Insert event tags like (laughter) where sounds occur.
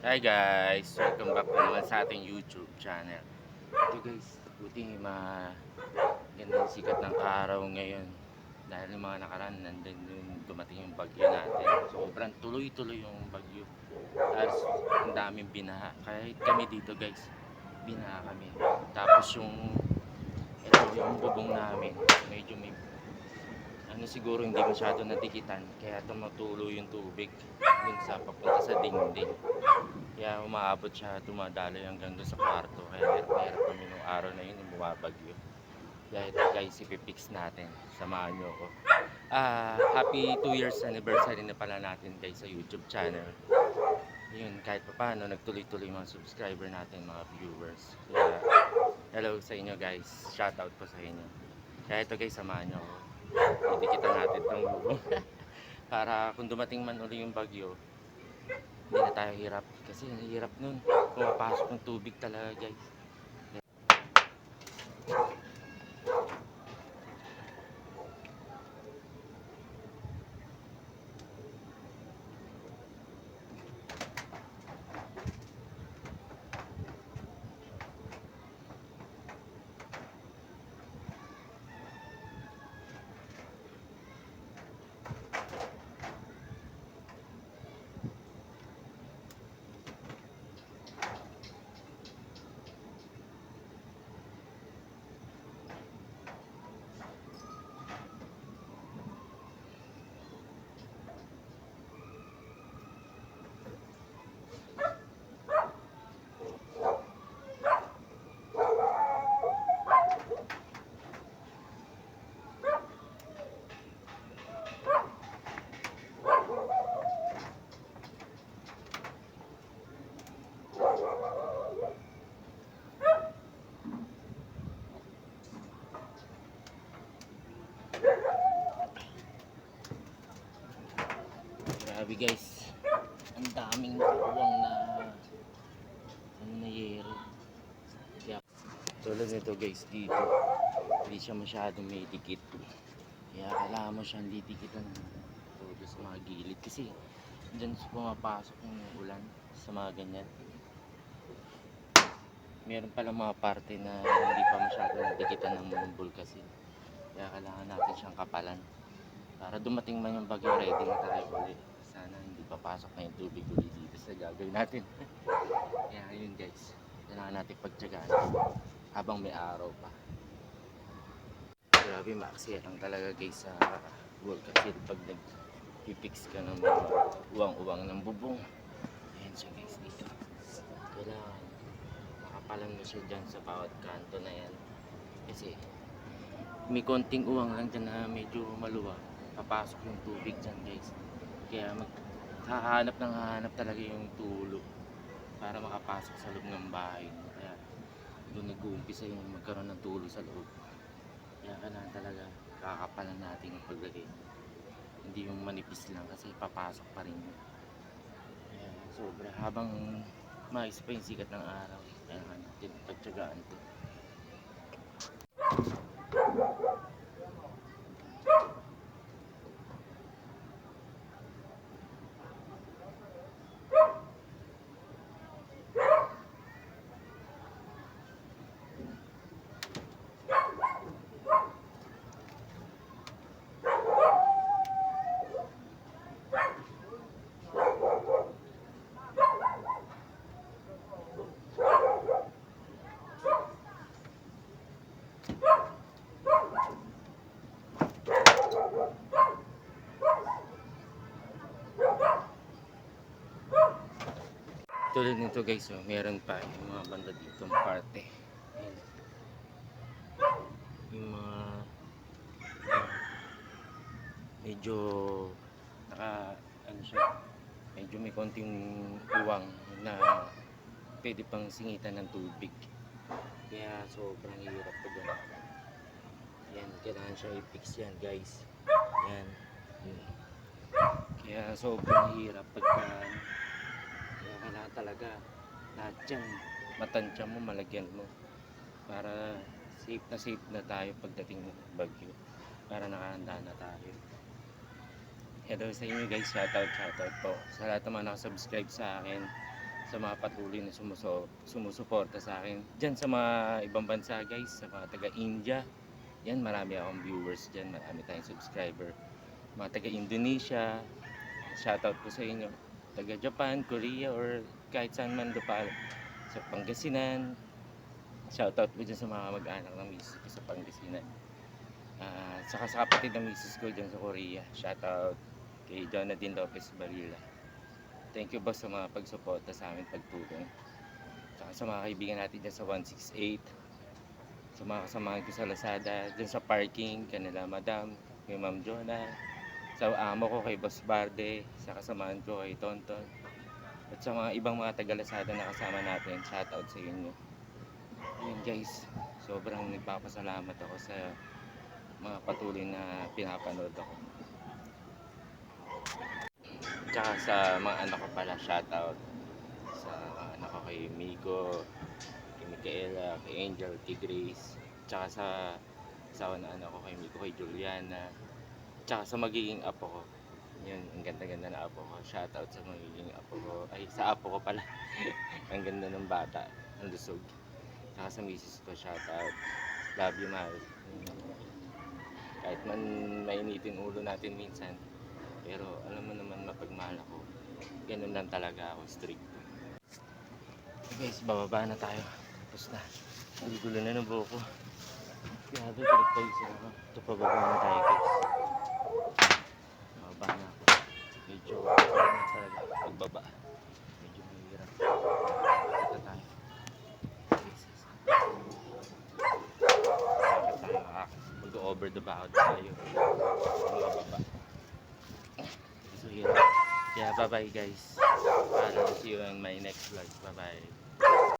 Hi guys, welcome back na naman sa ating YouTube channel. Ito guys, buti ma ganda sikat ng araw ngayon. Dahil yung mga nakaraan, nandun yung dumating yung bagyo natin. Sobrang tuloy-tuloy yung bagyo. Tapos ang daming binaha. Kahit kami dito guys, binaha kami. Tapos yung ito yung bubong namin, medyo may ano siguro hindi masyado natikitan kaya tumutulo yung tubig dun sa papunta sa dingding. Kaya umaabot siya dumadaloy hanggang doon sa kwarto kaya hirap na kami nung araw na yun yung bumabagyo. Kaya ito guys ipipix natin samahan nyo ako. Ah happy 2 years anniversary na pala natin guys sa youtube channel. Yun kahit pa paano nagtuloy-tuloy mga subscriber natin mga viewers. Kaya hello sa inyo guys shout out po sa inyo. Kaya ito guys samahan nyo ako didikitan natin itong bubong. (laughs) Para kung dumating man uli yung bagyo hindi na tayo hirap. Kasi hirap nun. Pumapasok ng tubig talaga guys grabe guys ang daming nakuwang na ano na yero. Kaya tulad nito guys dito hindi siya masyadong may dikit. Kaya kailangan mo siyang didikitan todo sa mga gilid. Kasi dyan pumapasok yung ulan sa mga ganyan. Meron pala mga parte na hindi pa masyadong nadikitan ng mumbol kasi kaya kailangan natin siyang kapalan para dumating man yung bagyo ready na tayo ulit sana hindi papasok na yung tubig ulit dito sa gagawin natin. (laughs) Kaya yun guys kailangan natin pagtsagaan habang may araw pa. Grabe maaksaya lang talaga guys sa wall kasi pag nagpipix ka ng mga uwang-uwang ng bubong. Ayan siya guys dito. Kailangan nakapalan mo siya dyan sa bawat kanto na yan. Kasi may konting uwang lang dyan na medyo maluwag. Papasok yung tubig dyan guys kaya mag hahanap ng hahanap talaga yung tulo para makapasok sa loob ng bahay kaya doon nag-uumpisa yung magkaroon ng tulo sa loob. Kaya kailangan talaga kakapalan natin yung paglagay. Hindi yung manipis lang kasi papasok pa rin yun. Kaya sobra. Habang mais pa yung sikat ng araw kailangan natin pagtsagaan to Tulad nito guys, oh, meron pa yung mga banda dito ang parte. Ayan. Yung mga ah, medyo naka ano siya, medyo may konting uwang na pwede pang singitan ng tubig. Kaya sobrang hirap pag ano. Yan, kailangan siya i-fix yan guys. Yan. Kaya sobrang hirap pagka kailangan talaga. Lahat yan. Matansya mo malagyan mo. Para safe na safe na tayo pagdating ng bagyo. Para nakahanda na tayo. Hello sa inyo guys. Shoutout shoutout po. Sa lahat naman nakasubscribe sa akin. Sa mga patuloy na sumuso, sumusuporta sa akin. Diyan sa mga ibang bansa guys, sa mga taga-India. Yan, marami akong viewers dyan, marami tayong subscriber. Mga taga-Indonesia, shoutout po sa inyo. Taga-Japan, Korea, or kahit saan man lupa. Sa Pangasinan, shoutout po dyan sa mga mag-anak ng misis ko sa Pangasinan. Ah, saka sa kapatid ng misis ko dyan sa Korea, shoutout kay Jonathan Lopez Barilla. Thank you boss sa mga pagsuporta sa amin pagtulong. Saka sa mga kaibigan natin dyan sa 168. Sa mga kasamahan ko sa Lazada, dyan sa parking, kanila Madam, kay Ma'am Jonah. Sa amo ko kay Boss Barde, sa kasamahan ko kay Tonton. At sa mga ibang mga taga Lazada na kasama natin, shoutout sa inyo. Ayun guys, sobrang nagpapasalamat ako sa mga patuloy na pinapanood ako. Tsaka sa mga anak ko pala, shoutout sa mga anak ko kay Miko, kay Micaela, kay Angel, kay Grace, tsaka sa asawa na anak ko kay Miko, kay Juliana, tsaka sa magiging apo ko. Yun, ang ganda-ganda na apo ko. Shoutout sa magiging apo ko. Ay, sa apo ko pala. (laughs) ang ganda ng bata, ang lusog. Tsaka sa misis ko, shoutout. Love you, mahal. Kahit man mainitin ulo natin minsan, pero alam mo naman mapagmahal ako. Ganun lang talaga ako, strict. Guys, bababa na tayo. Tapos na. Ang gulo na ng buhok ko. Grabe, pinagpawisan ako. Ito pababa na tayo guys. Bababa na ako. Medyo ano talaga. Pagbaba. Medyo mahirap. Ito tayo. Ah, mag-over the bound tayo. Bababa. So, hirap. Kaya bye-bye guys. Para see you in my next vlog. Bye-bye.